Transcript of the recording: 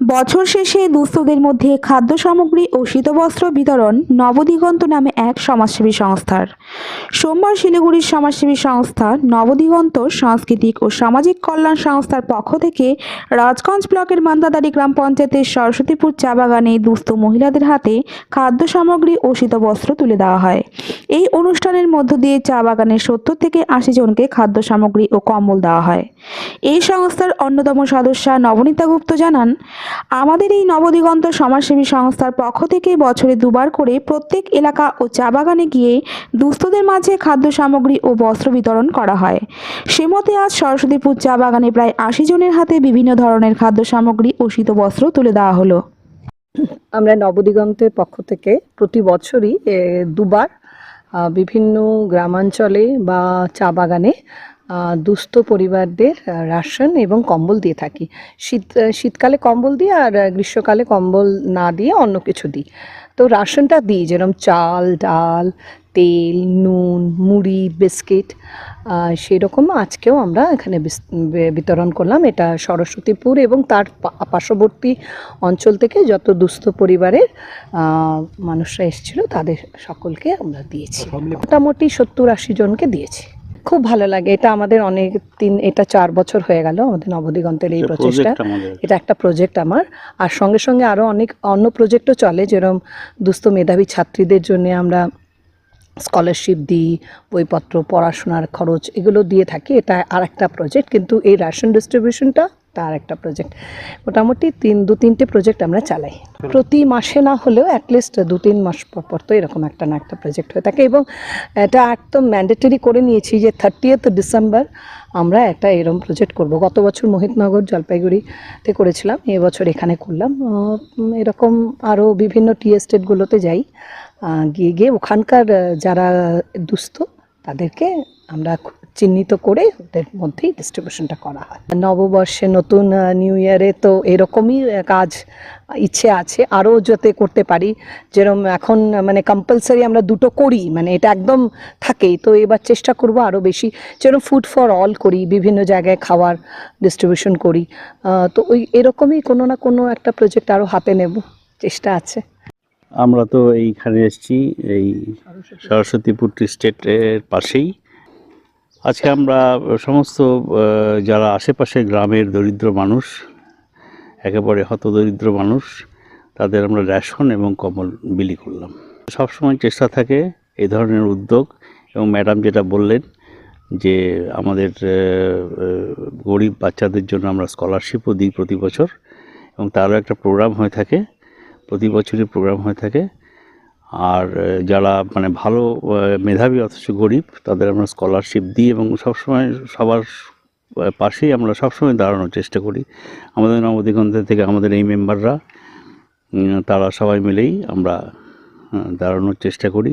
বছর শেষে দুস্থদের মধ্যে খাদ্য সামগ্রী ও শীতবস্ত্র বিতরণ নবদিগন্ত নামে এক সমাজসেবী সংস্থার। সোমবার শিলিগুড়ির সমাজসেবী সংস্থা নবদিগন্ত সাংস্কৃতিক ও সামাজিক কল্যাণ সংস্থার পক্ষ থেকে রাজগঞ্জ ব্লকের মান্দাদারি গ্রাম পঞ্চায়েতের সরস্বতীপুর চা বাগানে দুস্থ মহিলাদের হাতে খাদ্য সামগ্রী ও শীতবস্ত্র তুলে দেওয়া হয়। এই অনুষ্ঠানের মধ্য দিয়ে চা বাগানের সত্তর থেকে আশি জনকে খাদ্য সামগ্রী ও কম্বল দেওয়া হয়। এই সংস্থার অন্যতম সদস্যা নবনীতা গুপ্ত জানান আমাদের এই নবদিগন্ত সমাজসেবী সংস্থার পক্ষ থেকে বছরে দুবার করে প্রত্যেক এলাকা ও চা বাগানে গিয়ে দুস্থদের মাঝে খাদ্য সামগ্রী ও বস্ত্র বিতরণ করা হয়। সে মতে আজ সরস্বতীপুর চা বাগানে প্রায় আশি জনের হাতে বিভিন্ন ধরনের খাদ্য সামগ্রী ও শীতবস্ত্র তুলে দেওয়া হলো। আমরা নবদিগন্তের পক্ষ থেকে প্রতি বছরই দুবার বিভিন্ন গ্রামাঞ্চলে বা চা বাগানে দুস্থ পরিবারদের রাশন এবং কম্বল দিয়ে থাকি। শীত শীতকালে কম্বল দিই আর গ্রীষ্মকালে কম্বল না দিয়ে অন্য কিছু দিই। তো রাশনটা দিই যেরকম চাল ডাল তেল নুন মুড়ি বিস্কিট সেরকম আজকেও আমরা এখানে বিতরণ করলাম। এটা সরস্বতীপুর এবং তার পার্শ্ববর্তী অঞ্চল থেকে যত দুস্থ পরিবারের মানুষরা এসেছিল তাদের সকলকে আমরা দিয়েছি। মোটামুটি সত্তর আশি জনকে দিয়েছি। খুব ভালো লাগে। এটা আমাদের অনেক তিন এটা চার বছর হয়ে গেল আমাদের নবদিগন্তের এই প্রচেষ্টা এটা একটা প্রজেক্ট আমার। আর সঙ্গে সঙ্গে আরও অনেক অন্য প্রজেক্টও চলে যেরকম দুস্থ মেধাবী ছাত্রীদের জন্য আমরা স্কলারশিপ দিই বইপত্র পড়াশোনার খরচ এগুলো দিয়ে থাকি। এটা আর একটা প্রজেক্ট কিন্তু এই রেশন ডিস্ট্রিবিউশনটা তার একটা প্রজেক্ট মোটামুটি তিন, দু, তিনটে প্রজেক্ট আমরা চালাই। প্রতি মাসে না হলেও অ্যাটলিস্ট দু, তিন মাস পর পর তো এরকম একটা না একটা প্রজেক্ট হয়ে থাকে এবং এটা একদম ম্যান্ডেটরি করে নিয়েছি যে থার্টিয়েথ ডিসেম্বর আমরা একটা এরকম প্রজেক্ট করব। গত বছর মোহিতনগর, জলপাইগুড়িতে করেছিলাম, এবছর এখানে করলাম। এরকম আরও বিভিন্ন টি এস্টেটগুলোতে যাই। গিয়ে গিয়ে ওখানকার যারা দুস্থ তাদেরকে আমরা চিহ্নিত করে ওদের মধ্যেই ডিস্ট্রিবিউশনটা করা হয়। নববর্ষে নতুন নিউ ইয়ারে তো এরকমই কাজ ইচ্ছে আছে। আরও যাতে করতে পারি যেরকম এখন মানে কম্পালসারি আমরা দুটো করি মানে এটা একদম থাকেই। তো এবার চেষ্টা করব আরও বেশি। যেরকম ফুড ফর অল করি, বিভিন্ন জায়গায় খাওয়ার ডিস্ট্রিবিউশন করি। তো ওই এরকমই কোনো না কোনো একটা প্রজেক্ট আরও হাতে নেব। চেষ্টা আছে। আমরা তো এইখানে এসেছি, এই সরস্বতীপুর স্টেটের পাশেই। আজকে আমরা সমস্ত যারা আশেপাশে গ্রামের দরিদ্র মানুষ, একেবারে হতদরিদ্র মানুষ, তাদের আমরা রেশন এবং কম্বল বিলি করলাম। সবসময় চেষ্টা থাকে এই ধরনের উদ্যোগ এবং ম্যাডাম যেটা বললেন যে আমাদের গরিব বাচ্চাদের জন্য আমরা স্কলারশিপও দিই প্রতি বছর এবং তারও একটা প্রোগ্রাম হয়ে থাকে, প্রতি বছরই প্রোগ্রাম হয়ে থাকে। আর যারা মানে ভালো মেধাবী অথচ গরিব, তাদের আমরা স্কলারশিপ দিই এবং সবসময় সবার পাশেই আমরা সবসময় দাঁড়ানোর চেষ্টা করি। আমাদের নবদিগন্ত থেকে আমাদের এই মেম্বাররা তারা সবাই মিলেই আমরা দাঁড়ানোর চেষ্টা করি।